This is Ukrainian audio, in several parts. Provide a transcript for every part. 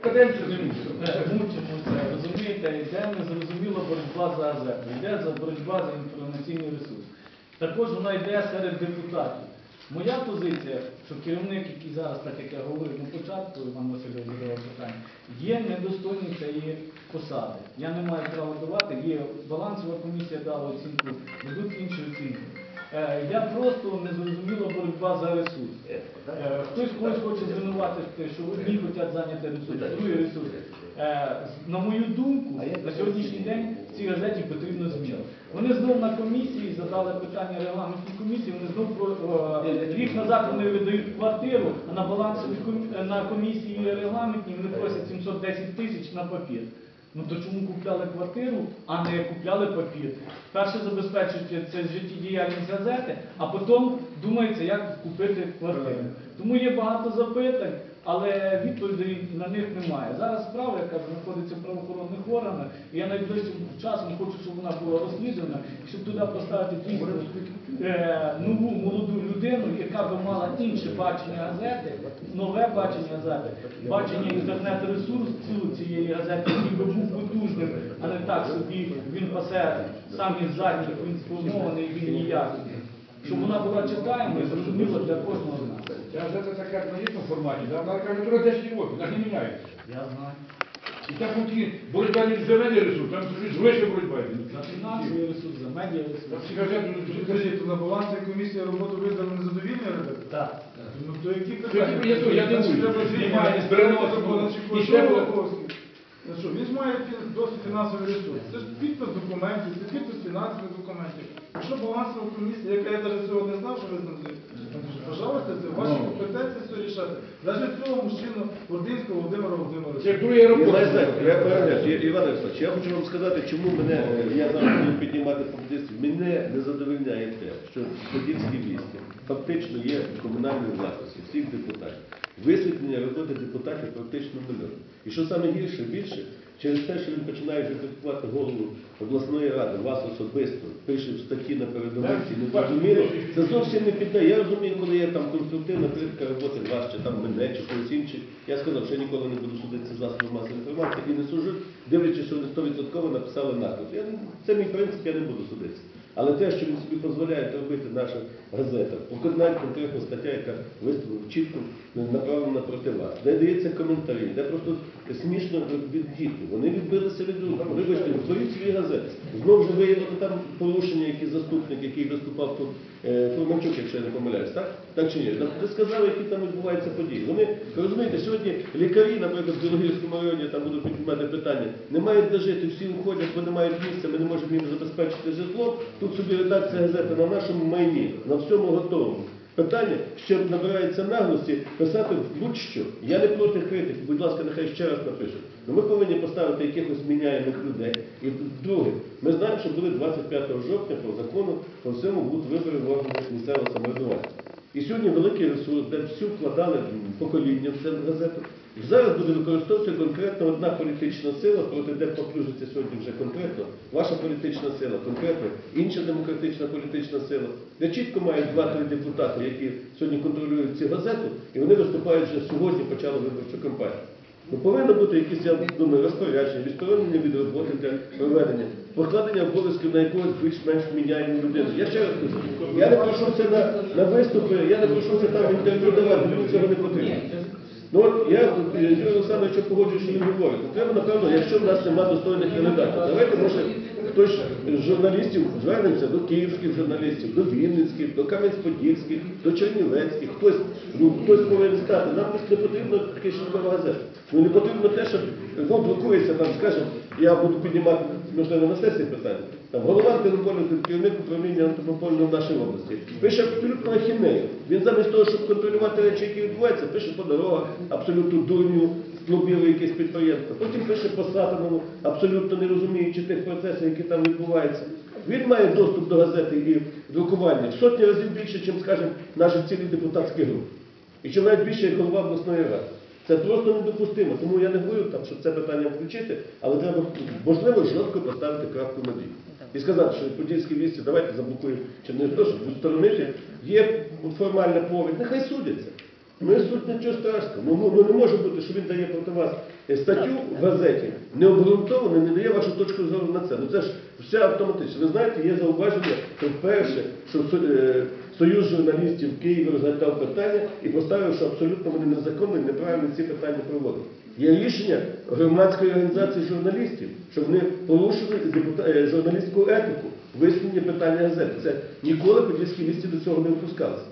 Каденцію мусимо. Мучимося, розумієте, йде незрозуміла боротьба за газету, йде за боротьба за інформаційний ресурс. Також вона йде серед депутатів. Моя позиція, що керівник, який зараз, так як я говорив на початку, Іван Васильович задавав питання, є недостойним цієї посади. Я не маю права давати, є балансова комісія дала оцінку, дадуть іншу оцінку. Е, Йде просто незрозуміла боротьба за ресурс. Е, Хтось когось хоче звинуватити, що одні хочуть зайняти ресурс, другий ресурс. Е, На мою думку, на сьогоднішній день цій газеті потрібно зміна. Вони знов на комісії задали питання регламентній комісії, вони знов про е, рік назад вони видають квартиру, а на балансовій е, на комісії регламентній вони просять 710 тисяч на папір. Ну то чому купляли квартиру, а не купляли папір? Перше забезпечується це життєдіяльність газети, а потім думається, як купити квартиру. Тому є багато запитань, але відповідей на них немає. Зараз справа, яка знаходиться в правоохоронних органах, і я найближчим часом хочу, щоб вона була розслідувана, щоб туди поставити дійсно е, нову молоду людину, яка би мала інше бачення газети, нове бачення газети, бачення інтернет-ресурсу цієї газети, який би був потужним, а не так собі він пасе сам із задніх, він сформований, він ніякий. Щоб вона була читаємою, зрозуміла для кожного з нас. Ця газета така на їхньому форматі, да? вона каже, що 10 років, так не міняється. Я знаю. І так от і боротьба не за мене ресурс, там звише боротьба йде. За фінансовий ресурс, за медіа ресурс. всі газети, ну, кажіть, то на балансі комісія роботу видали незадовільні редактори? Так. Ну то які питання? я то- я не треба звільняти, чи І ще обов'язки? Ну що, він ж має досить фінансовий ресурс. Це ж підпис документів, це підпис фінансових документів. Якщо балансова комісія, яка я навіть цього не знав, що ви знаєте, пожалуйста, це все рішати. Навіть цього мужчину Ординського Володимира Володимировича. Це другий я- Іван Олександрович, я хочу вам сказати, чому мене, я зараз буду піднімати популістів, мене не задовольняє те, що Подільські військи фактично є комунальною власністю всіх депутатів. Висвітлення роботи депутатів практично нульове. І що саме гірше, більше, через те, що він починає критикувати голову обласної ради, вас особисто, пише в статті на передовиці, не зрозуміло, це зовсім не піде. Я розумію, коли є там конструктивна критика роботи вас, чи там мене, чи когось інших. Я сказав, що я ніколи не буду судитися з засобів масової інформації і не сужу, дивлячись, що вони 100% написали наклад. Я, це мій принцип, я не буду судитися. Але те, що він собі дозволяє робити наша газета, навіть конкретна стаття, яка виставлена чітко направлена проти вас, де дається коментарі, де просто смішно від діти. Вони відбилися від рук. Вибачте, творіть свої газети. Знову ж виявили там порушення, які заступник, який виступав тут, е, Фурманчук, якщо я не помиляюсь, так? Так чи ні? Ви сказали, які там відбуваються події. Вони, розумієте, сьогодні лікарі, наприклад, в Білогірському районі там будуть піднімати питання, не мають де жити, всі уходять, бо не мають місця, ми не можемо їм забезпечити житло. Тут собі редакція газети на нашому майні, на всьому готовому. Питання, що набирається наглості, писати будь-що. Я не проти критики, будь ласка, нехай ще раз напишуть. Но ми повинні поставити якихось міняємих людей. І друге, ми знаємо, що були 25 жовтня по закону, по всьому будуть вибори в органах місцевого самоврядування. І сьогодні великий ресурс, де всю вкладали покоління в газету. І зараз буде використовуватися конкретно одна політична сила, проти де поплюжиться сьогодні вже конкретно ваша політична сила, конкретно інша демократична політична сила, де чітко мають два-три депутати, які сьогодні контролюють цю газету, і вони виступають вже сьогодні, почали виборчу кампанію. Ну, повинно бути якісь, я думаю, розпорядження, відсторонення від роботи для проведення, покладення обов'язків на якогось більш-менш міняєму людину. Я ще раз кажу, я не прошу це на, на виступи, я не прошу це там інтерв'ю давати, мені цього не потрібно. Ну от я Юрій Олександрович погоджую, що говорить. Ну, Треба, напевно, якщо в нас немає достойних кандидатів, давайте, може, хтось з журналістів звернеться до київських журналістів, до Вінницьких, до Кам'янець-Подільських, до Чернівецьких, хтось, ну, хтось повинен стати. Нам не потрібно таке шукова газета. Ну не потрібно те, що ну, друкується там, скажімо, я буду піднімати, можливо, на сесії питання. Там голова антимонопольного керівник управління антимонопольного в нашій області. Пише абсолютно ахінею. Він замість того, щоб контролювати речі, які відбуваються, пише по дорогах, абсолютно дурню, злобили якесь підприємство. Потім пише по Сатанову, абсолютно не розуміючи тих процесів, які там відбуваються. Він має доступ до газети і друкування в сотні разів більше, ніж, скажімо, наші цілі депутатські групи. І чим навіть більше як голова обласної ради. Це просто недопустимо. Тому я не говорю там, щоб це питання включити, але треба, можливо, жорстко поставити крапку над «і». І сказати, що подільські вісті, давайте заблокуємо, чи не то, щоб відсторонити. Є формальна повідь, нехай судяться. І суд нічого страшного. Ну, ну, не може бути, що він дає проти вас статтю в газеті необґрунтовано не дає вашу точку зору на це. Ну це ж все автоматично. Ви знаєте, є зауваження, що вперше, що е, Союз журналістів в Києві розглядав питання і поставив, що абсолютно вони незаконно і неправильно ці питання проводили. Є рішення громадської організації журналістів, що вони порушили е, журналістську етику, висунення питання газети. Це ніколи подільські місті до цього не випускалися.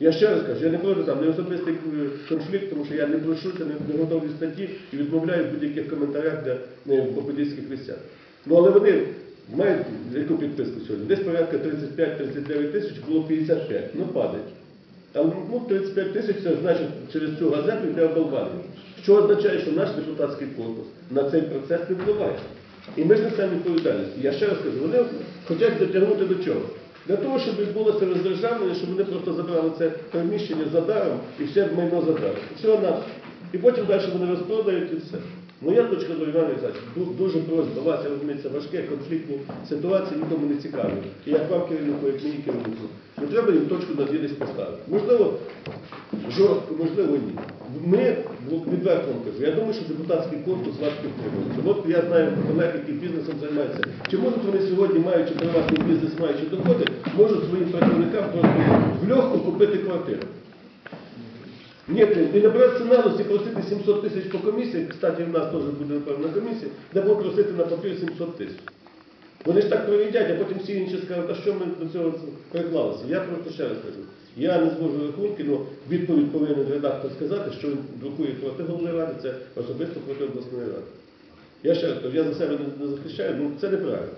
Я ще раз кажу, я не проти там не особистий е, конфлікт, тому що я не прошу це, не, готові статті і відмовляю в будь-яких коментарях для е, по подільських місцях. Ну але вони мають яку підписку сьогодні? Десь порядка 35-39 тисяч, було 55, ну падає. Але ну, 35 тисяч це значить через цю газету йде оболвання. Що означає, що наш депутатський корпус на цей процес не впливає. І ми ж несемо відповідальність. Я ще раз кажу, вони хочуть дотягнути до чого? Для того, щоб відбулося роздержавлення, щоб вони просто забрали це приміщення за даром і все майно за даром. Всього нас. І потім далі вони розпродають і все. Моя точка зору, Іван дуже просьба вас, я розумію, це важке, конфліктні ситуації, нікому не цікаві. І як вам керівнику, як мені керівнику. Не треба їм точку на десь поставити. Можливо, жорстко, можливо, ні. Ми, відверто вам кажу, я думаю, що депутатський корпус вас підтримує. От я знаю колег, які бізнесом займаються. Чи можуть вони сьогодні, маючи приватний бізнес, маючи доходи, можуть своїм працівникам просто в легку купити квартиру? Ні, не набереться наглості просити 700 тисяч по комісії, кстати, в нас теж буде, напевно, комісія, де будуть просити на папір 700 тисяч. Вони ж так проведять, а потім всі інші скажуть, а що ми до цього приклалися? Я просто ще раз кажу. Я не зможу рахунки, але відповідь повинен редактор сказати, що він друкує проти голови ради, це особисто проти обласної ради. Я ще раз кажу, я за себе не, захищаю, ну це неправильно.